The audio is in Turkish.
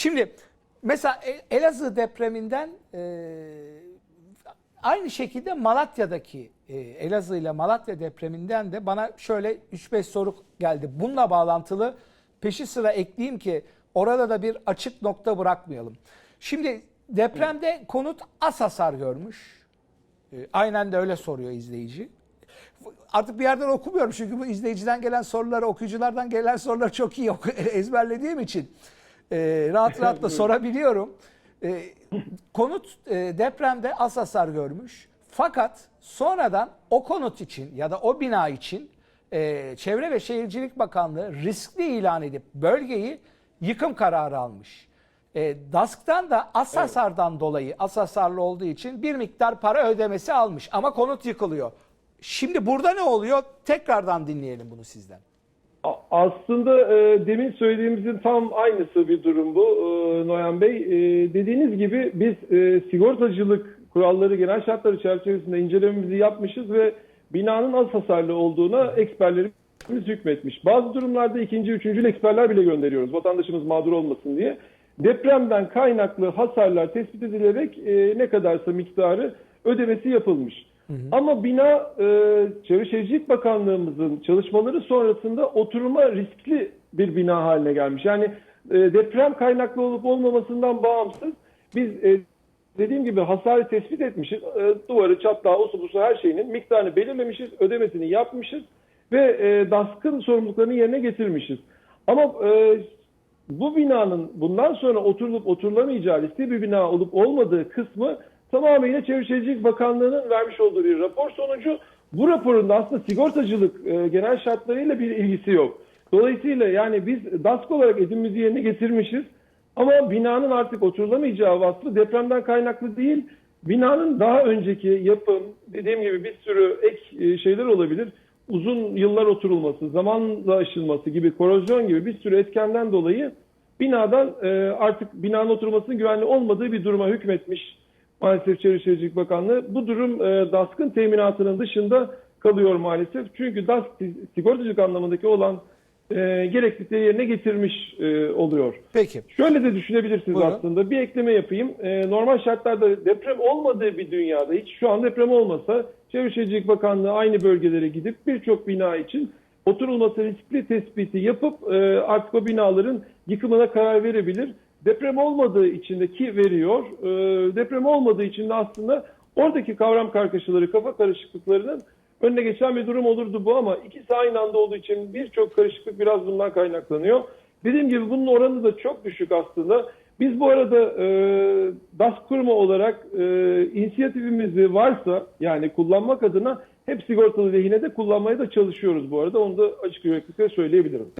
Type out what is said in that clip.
Şimdi mesela E- Elazığ depreminden e, aynı şekilde Malatya'daki e, Elazığ ile Malatya depreminden de bana şöyle 3-5 soru geldi. Bununla bağlantılı peşi sıra ekleyeyim ki orada da bir açık nokta bırakmayalım. Şimdi depremde konut az hasar görmüş. E, Aynen de öyle soruyor izleyici. Artık bir yerden okumuyorum çünkü bu izleyiciden gelen soruları, okuyuculardan gelen soruları çok iyi ezberlediğim için e, rahat rahat da sorabiliyorum. E, konut e, depremde az hasar görmüş. Fakat sonradan o konut için ya da o bina için e, Çevre ve Şehircilik Bakanlığı riskli ilan edip bölgeyi yıkım kararı almış. E, DASK'tan da az hasardan dolayı az hasarlı olduğu için bir miktar para ödemesi almış ama konut yıkılıyor. Şimdi burada ne oluyor? Tekrardan dinleyelim bunu sizden. Aslında e, demin söylediğimizin tam aynısı bir durum bu e, Noyan Bey. E, dediğiniz gibi biz e, sigortacılık kuralları genel şartları çerçevesinde incelememizi yapmışız ve binanın az hasarlı olduğuna eksperlerimiz hükmetmiş. Bazı durumlarda ikinci, üçüncü eksperler bile gönderiyoruz vatandaşımız mağdur olmasın diye. Depremden kaynaklı hasarlar tespit edilerek e, ne kadarsa miktarı ödemesi yapılmış. Ama bina e, Çevre Şehircilik Bakanlığımızın çalışmaları sonrasında oturuma riskli bir bina haline gelmiş. Yani e, deprem kaynaklı olup olmamasından bağımsız biz e, dediğim gibi hasarı tespit etmişiz. E, duvarı, çatlağı, osu busu her şeyinin miktarını belirlemişiz, ödemesini yapmışız ve e, DASK'ın sorumluluklarını yerine getirmişiz. Ama e, bu binanın bundan sonra oturulup oturulamayacağı riskli bir bina olup olmadığı kısmı tamamıyla Çevre Şehircilik Bakanlığı'nın vermiş olduğu bir rapor sonucu. Bu raporun da aslında sigortacılık e, genel şartlarıyla bir ilgisi yok. Dolayısıyla yani biz DASK olarak edimimizi yerine getirmişiz. Ama binanın artık oturulamayacağı vasfı depremden kaynaklı değil. Binanın daha önceki yapım, dediğim gibi bir sürü ek e, şeyler olabilir. Uzun yıllar oturulması, zamanla aşılması gibi, korozyon gibi bir sürü etkenden dolayı binadan e, artık binanın oturmasının güvenli olmadığı bir duruma hükmetmiş maalesef Çevre Şehircilik Bakanlığı. Bu durum e, DASK'ın teminatının dışında kalıyor maalesef. Çünkü DASK sigortacılık anlamındaki olan e, gereklilikleri yerine getirmiş e, oluyor. Peki. Şöyle de düşünebilirsiniz Buyurun. aslında. Bir ekleme yapayım. Ee, normal şartlarda deprem olmadığı bir dünyada hiç şu an deprem olmasa Çevre Şehircilik Bakanlığı aynı bölgelere gidip birçok bina için oturulması riskli tespiti yapıp e, artık o binaların yıkımına karar verebilir. Deprem olmadığı için de ki veriyor. e, deprem olmadığı için de aslında oradaki kavram kargaşaları, kafa karışıklıklarının önüne geçen bir durum olurdu bu ama ikisi aynı anda olduğu için birçok karışıklık biraz bundan kaynaklanıyor. Dediğim gibi bunun oranı da çok düşük aslında. Biz bu arada e, DAS kurma olarak e, inisiyatifimizi varsa yani kullanmak adına hep sigortalı lehine de kullanmaya da çalışıyoruz bu arada. Onu da açık yüreklilikle söyleyebilirim.